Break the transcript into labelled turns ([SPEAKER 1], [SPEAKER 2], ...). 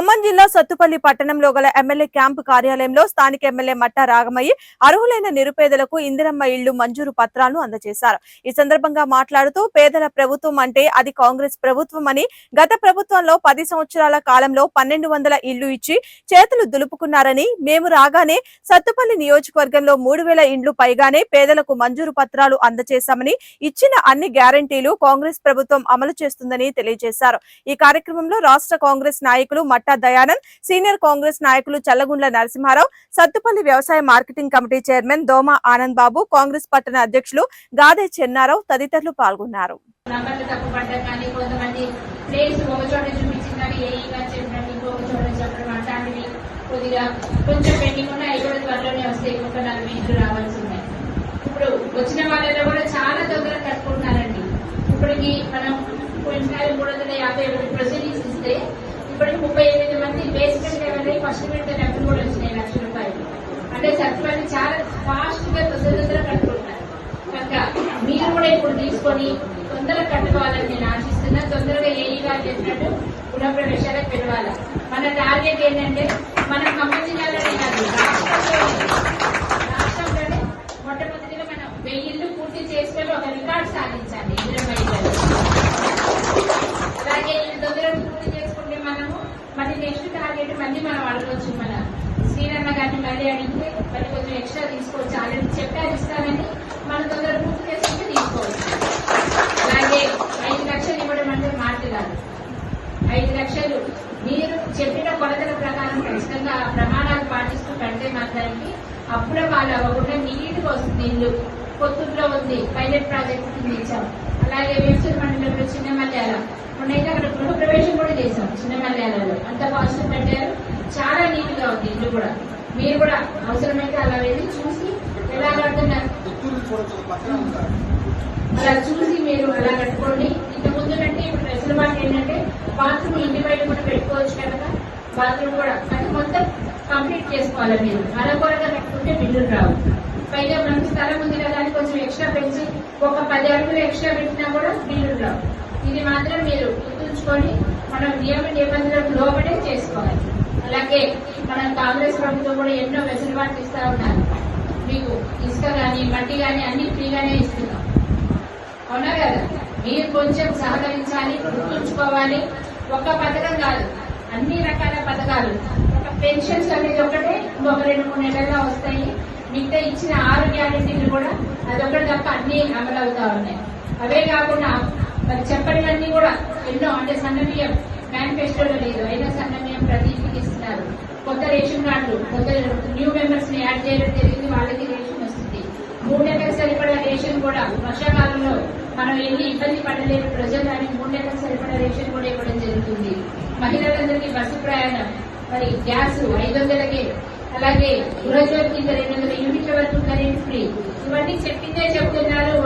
[SPEAKER 1] ఖమ్మం జిల్లా సత్తుపల్లి పట్టణంలో గల ఎమ్మెల్యే క్యాంపు కార్యాలయంలో స్థానిక ఎమ్మెల్యే మట్టా రాగమయ్యి అర్హులైన నిరుపేదలకు ఇందిరమ్మ ఇళ్ళు మంజూరు పత్రాలను అందజేశారు. ఈ సందర్భంగా మాట్లాడుతూ పేదల ప్రభుత్వం అంటే అది కాంగ్రెస్ ప్రభుత్వం అని గత ప్రభుత్వంలో పది సంవత్సరాల కాలంలో పన్నెండు వందల ఇళ్ళు ఇచ్చి చేతులు దులుపుకున్నారని మేము రాగానే సత్తుపల్లి నియోజకవర్గంలో మూడు వేల ఇండ్లు పైగానే పేదలకు మంజూరు పత్రాలు అందజేశామని ఇచ్చిన అన్ని గ్యారంటీలు కాంగ్రెస్ ప్రభుత్వం అమలు చేస్తుందని తెలియజేశారు. ఈ కార్యక్రమంలో రాష్ట్ర కాంగ్రెస్ నాయకులు మట్టా దయానంద్ సీనియర్ కాంగ్రెస్ నాయకులు చల్లగుండ్ల నరసింహారావు సత్తుపల్లి వ్యవసాయ మార్కెటింగ్ కమిటీ చైర్మన్ దోమ ఆనంద్ బాబు కాంగ్రెస్ పట్టణ అధ్యక్షులు గాదే చెన్నారావు తదితరులు పాల్గొన్నారు.
[SPEAKER 2] ప్లేస్ ఒక చోట చూపించిందని చెప్పినట్టు ఇంకొక చోట చెప్పడం అట్లాంటివి కొద్దిగా కొంచెం పెండింగ్ ఉన్నాయి అవి కూడా త్వరలోనే వస్తాయి ఒక నలభై ఇంట్లో రావాల్సి ఉన్నాయి ఇప్పుడు వచ్చిన వాళ్ళలో కూడా చాలా దగ్గర కట్టుకుంటున్నారండి. ఇప్పటికి మనం పోయినసారి మూడు వందల యాభై ఒకటి ప్రొసీడింగ్స్ ఇస్తే ఇప్పటికి ముప్పై ఎనిమిది మంది బేసిక్ లెవెల్ ఫస్ట్ విడత డబ్బులు కూడా వచ్చినాయి లక్ష రూపాయలు. అంటే సత్తుపల్లి చాలా ఫాస్ట్గా తొందరగా కట్టుకుంటారు కనుక మీరు కూడా ఇప్పుడు తీసుకొని తొందరగా కట్టుకోవాలని నేను ఆశిస్తున్నా. తొందరగా ఏఈ గారు చెప్పినట్టు గృహప్రవేశాలకు పిలవాలి మన టార్గెట్ ఏంటంటే మన ఖమ్మం జిల్లాలోనే కాదు. రాష్ట్రంలోనే మొట్టమొదటిగా మనం వెయ్యిళ్ళు ఇల్లు పూర్తి చేసుకొని ఒక రికార్డ్ సాధించాలి ఇరవై అలాగే ఈ తొందరగా పూర్తి చేసుకుంటే మనము మళ్ళీ నెక్స్ట్ మళ్ళీ మనం అడగవచ్చు మన శ్రీరన్న గారిని మళ్ళీ అడిగితే మళ్ళీ కొంచెం ఎక్స్ట్రా తీసుకోవచ్చు. ఆల్రెడీ చెప్పారు ఇస్తానని మన తొందర పూర్తి చేసుకుంటే తీసుకోవచ్చు. అలాగే ఐదు లక్షలు ఇవ్వడం అంటే మాట కాదు. ఐదు లక్షలు మీరు చెప్పిన కొలతల ప్రకారం ఖచ్చితంగా ప్రమాణాలు పాటిస్తూ కడితే మాత్రానికి అప్పుడే వాళ్ళు అవ్వకుండా నీట్గా వస్తుంది. ఇల్లు కొత్తూరులో ఉంది. పైలట్ ప్రాజెక్ట్ కింద ఇచ్చాం అలాగే వేసూరు మండలంలో చిన్న మీరు కూడా అవసరమైతే అలా వెళ్ళి చూసి ఎలా కడుతున్నారు? అలా చూసి మీరు అలా కట్టుకోండి. ఇంత ముందు అంటే ఇప్పుడు వెసులుబాటు ఏంటంటే బాత్రూమ్ ఇంటి బయట కూడా పెట్టుకోవచ్చు కనుక బాత్రూమ్ కూడా. అంటే మొత్తం కంప్లీట్ చేసుకోవాలి మీరు. కూడా కట్టుకుంటే బిల్లులు రావు. పైగా మనకి స్థలం ఉంది కదా అని కొంచెం ఎక్స్ట్రా పెంచి ఒక పది అడుగులు ఎక్స్ట్రా పెట్టినా కూడా బిల్లులు రావు. ఇది మాత్రం మీరు గుర్తుంచుకొని మనం నియమ నిబంధనలకు లోబడే చేసుకోవాలి అలాగే మన కాంగ్రెస్ ప్రభుత్వం కూడా ఎన్నో వెసులుబాట్లు ఇస్తా ఉన్నారు మీకు ఇసుక కానీ మట్టి కానీ అన్ని ఫ్రీగానే ఇస్తున్నాం. అవునా కదా? మీరు కొంచెం సహకరించాలి గుర్తుంచుకోవాలి. ఒక్క పథకం కాదు అన్ని రకాల పథకాలు. ఒక పెన్షన్స్ అనేది ఒకటే ఇంకొక రెండు మూడు నెలల్లో వస్తాయి. మిగతా ఇచ్చిన ఆరు గ్యారెంటీలు కూడా అదొకటి తప్ప అన్ని అమలు అవుతా ఉన్నాయి. అవే కాకుండా మరి చెప్పనివన్నీ కూడా ఎన్నో అంటే సన్నబియ్యం మేనిఫెస్టోలో లేదు. అయినా సన్నబియ్యం ప్రతి ఇంటికి ఇస్తున్నారు కొత్త రేషన్ కార్డులు కొత్త న్యూ మెంబర్స్ని యాడ్ చేయడం జరిగింది వాళ్ళకి రేషన్ వస్తుంది సరిపడా రేషన్ కూడా వర్షాకాలంలో మనం ఎన్ని ఇబ్బంది పడలేని ప్రజలు అని మూడు సరిపడా రేషన్ కూడా ఇవ్వడం జరుగుతుంది. మహిళలందరికీ బస్సు ప్రయాణం మరి గ్యాస్ ఐదు వందలకే అలాగే గృహజ్యోతి కింద రెండు వందల యూనిట్ల వరకు కరెంట్ ఫ్రీ. ఇవన్నీ చెప్పిందే చెప్తున్నారు.